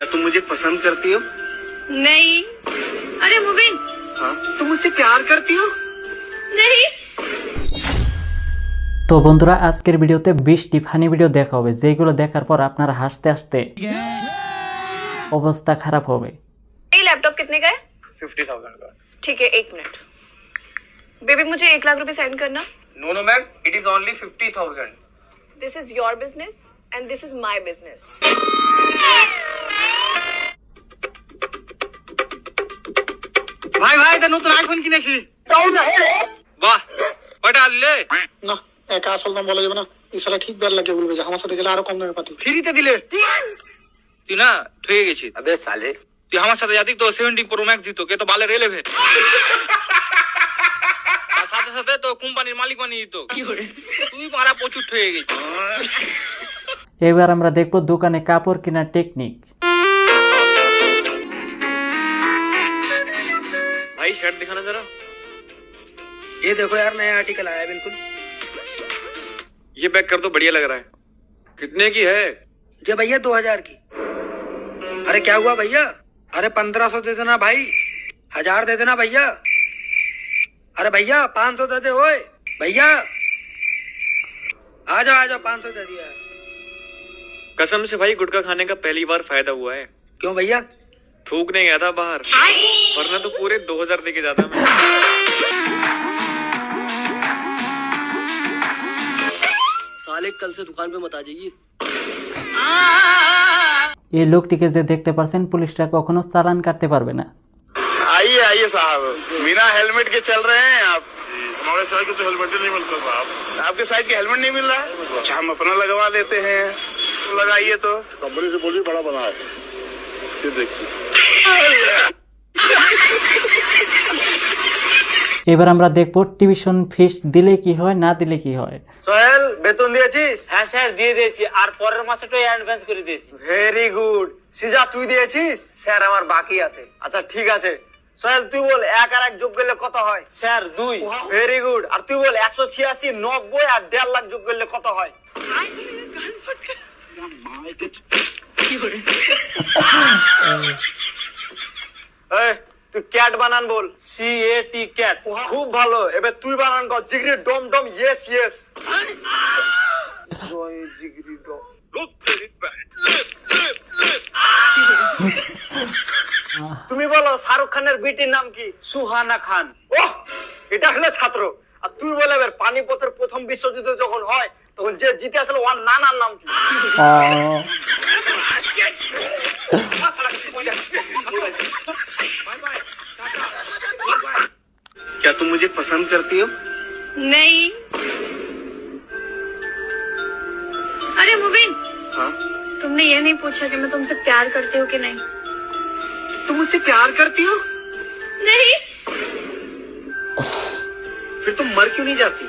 क्या तुम मुझे पसंद करती हो नहीं अरे मुबिन हाँ तुम मुझसे प्यार करती हो नहीं তো বন্ধুরা আজকের ভিডিওতে বিশটি ফানি ভিডিও দেখা হবে যেগুলো দেখার পর আপনারা হাসতে হাসতে অবস্থা খারাপ হবে ये लैपटॉप कितने का है फिफ्टी थाउजेंड का ठीक है एक मिनट बेबी मुझे एक लाख रुपए सेंड करना no no ma'am it is only fifty thousand this is your business and this is my business ভাই ভাই তা নতুন আইফোন কিনেছি। বাহ কয়টা আনলে? না একা আসল দাম বলা যাবে না। ইসারা ঠিক বের লাগে বলবে যে আমার সাথে গেলে আরও কম দামে পাতি। ফ্রিতে দিলে। তুই না ঠকে গেছিস আবে সালে তুই আমার সাথে যাতি তো 70 প্রো ম্যাক্স দিত কে তো বালে রেলে ভে সাথে সাথে তো কোম্পানির মালিক বানিয়ে দিত। তুই পারা প্রচুর ঠকে গেছিস। এবার আমরা দেখব দোকানে কাপড় কেনার টেকনিক भाई शर्ट दिखाना जरा। ये देखो यार नया आर्टिकल आया बिल्कुल। ये पैक कर दो बढ़िया लग रहा है। कितने की है? जी भैया दो हज़ार की। अरे क्या हुआ भैया? अरे पंद्रह सौ दे देना भाई। हज़ार दे देना भैया। अरे भैया पाँच सौ दे दे ओए। भैया। आ जाओ आ जाओ पाँच सौ दे दिया। कसम से भाई गुटखा खाने का पहली बार फ़ायदा हुआ है। क्यों भैया? थूकने गया था बाहर वरना तो पूरे दो हजार दे के जाता मैं साले कल से दुकान पे मत आ जाइए এই লোকটিকে যে দেখতে পারছেন পুলিশরা কখনো চালান কাটতে পারবে না आइए आइए साहब बिना हेलमेट के चल रहे हैं आप हमारे साइड के तो हेलमेट नहीं मिलता साहब आपके साइड के हेलमेट नहीं मिल रहा है अच्छा हम अपना लगवा देते हैं तो लगाइए तो कंपनी से बोलिए बड़ा बना है ये देखिए এবার আমরা দেখব টিউশন ফিস দিলে কি হয় না দিলে কি হয়। সোহেল বেতন দিয়েছিস? হ্যাঁ স্যার দিয়ে দিয়েছি। আর পরের মাসে তো অ্যাডভান্স করে দিয়েছি। ভেরি গুড সিজা তুই দিয়েছিস? স্যার আমার বাকি আছে। আচ্ছা ঠিক আছে। সোহেল তুই বল এক আর এক যোগ করলে কত হয়? স্যার দুই। ভেরি গুড আর তুই বল একশো ছিয়াশি নব্বই আর দেড় লাখ যোগ করলে কত হয়? তুই ক্যাট বানান বল। সি এ টি ক্যাট খুব ভালো। এবার তুই বানান কর। জিগরি ডম ডম ইয়েস ইয়েস জয় জিগরি ডম। তুমি বলো শাহরুখ খানের বিটির নাম কি? সুহানা খান। ওহ এটা হলো ছাত্র। আর তুই বলে এবার পানিপথের প্রথম বিশ্বযুদ্ধ যখন হয় তখন যে জিতে আসলে ওর নানার নাম কি? আহ, क्या तुम मुझे पसंद करती हो? नहीं। अरे मुबिन। हाँ? तुमने ये नहीं पूछा कि मैं तुमसे प्यार करती हूँ कि नहीं। तुम मुझसे प्यार करती हो? नहीं। फिर तुम मर क्यों नहीं जाती?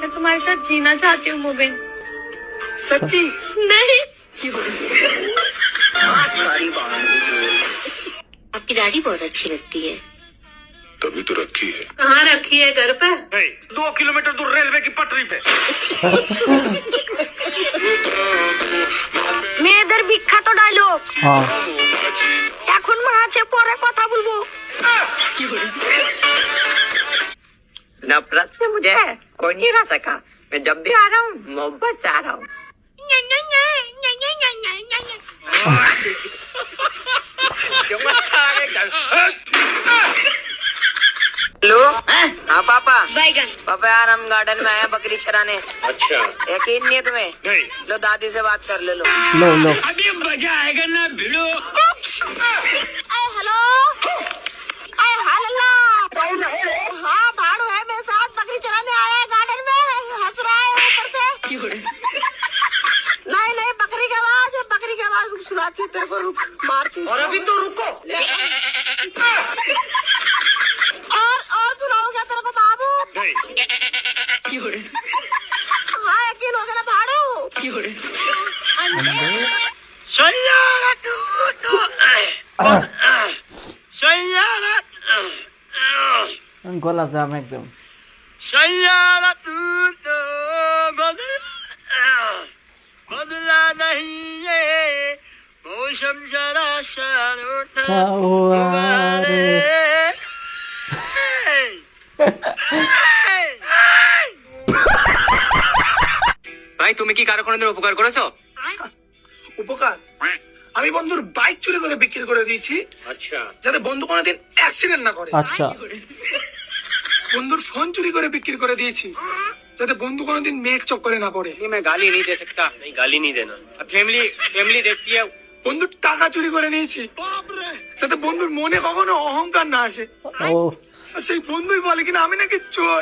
मैं तुम्हारे साथ जीना चाहती हूँ मुबिन। सच्ची? नहीं। आपकी दाढ़ी बहुत अच्छी लगती है कहाँ रखी है घर पे दो किलोमीटर दूर रेलवे की पटरी पे মেয়েদের বিখ্যাত ডায়লগ হ্যাঁ এখন মা আছে পরে কথা বলবো नफरत से मुझे कोई नहीं रह सका मैं जब भी आ रहा हूँ मोहब्बत से आ रहा हूँ बैगन पापा यार हम गार्डन में आए बकरी चराने। अच्छा। यकीन नहीं है तुम्हें? नहीं। लो दादी से बात कर ले लो। লো লো हेलो हेलो हाँ भाड़ू है मेरे साथ बकरी चराने आया है गार्डन में। हंस रहा है ऊपर से। नहीं नहीं बकरी की आवाज़ है बकरी की आवाज़। सुनाती तेरे को रुक। मारती और अभी तो रुको। গলা জাম একদম। বদলা নহি মৌসম জরা ভাই তুমি কি কারো কোনোদিন উপকার করেছো উপকার আমি বন্ধুর বাইক চুরি করে বিক্রি করে দিয়েছি আচ্ছা যাতে বন্ধু কোনোদিন অ্যাক্সিডেন্ট না করে আচ্ছা বন্ধুর ফোন চুরি করে বিক্রি করে দিয়েছি যাতে বন্ধু কোনোদিন মেঘ চক্করে না পড়ে नहीं मैं गाली नहीं दे सकता नहीं गाली नहीं देना अब फैमिली फैमिली देखती है বন্ধুর টাকা চুরি করে নিয়েছি যাতে বন্ধুর মনে কখনো অহংকার না আসে ও আর সেই বন্ধুই বলে কিনা আমি নাকি চোর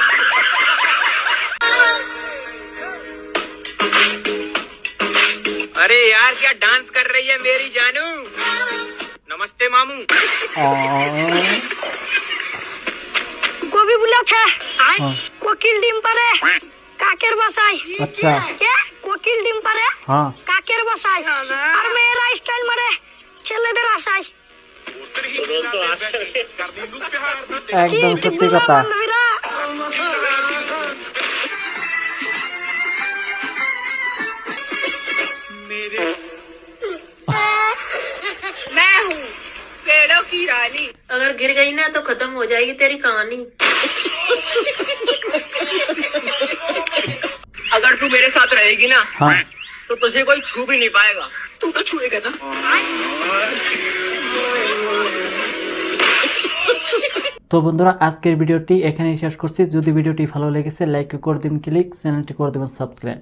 अरे यार क्या डांस कर रही है मेरी जानू? नमस्ते मामू। गोभी बुला छे। आय हाँ। कोकिल डिम परे काकेर बसाई अच्छा। क्या? कोकिल डिम है? हाँ। काकेर बसाई और मेरा स्टाइल मरे। चले दे रसाई एकदम सत्य कथा गिर गई ना तो खत्म हो जाएगी तेरी कहानी अगर तू मेरे साथ रहेगी ना हाँ तो तुझे कोई छू भी नहीं पाएगा तू तो छुएगा ना তো বন্ধুরা আজকের ভিডিওটি এখানেই শেষ করছি যদি ভিডিওটি ভালো লেগেছে লাইক করে দিন ক্লিক চ্যানেলটি করে দেবেন সাবস্ক্রাইব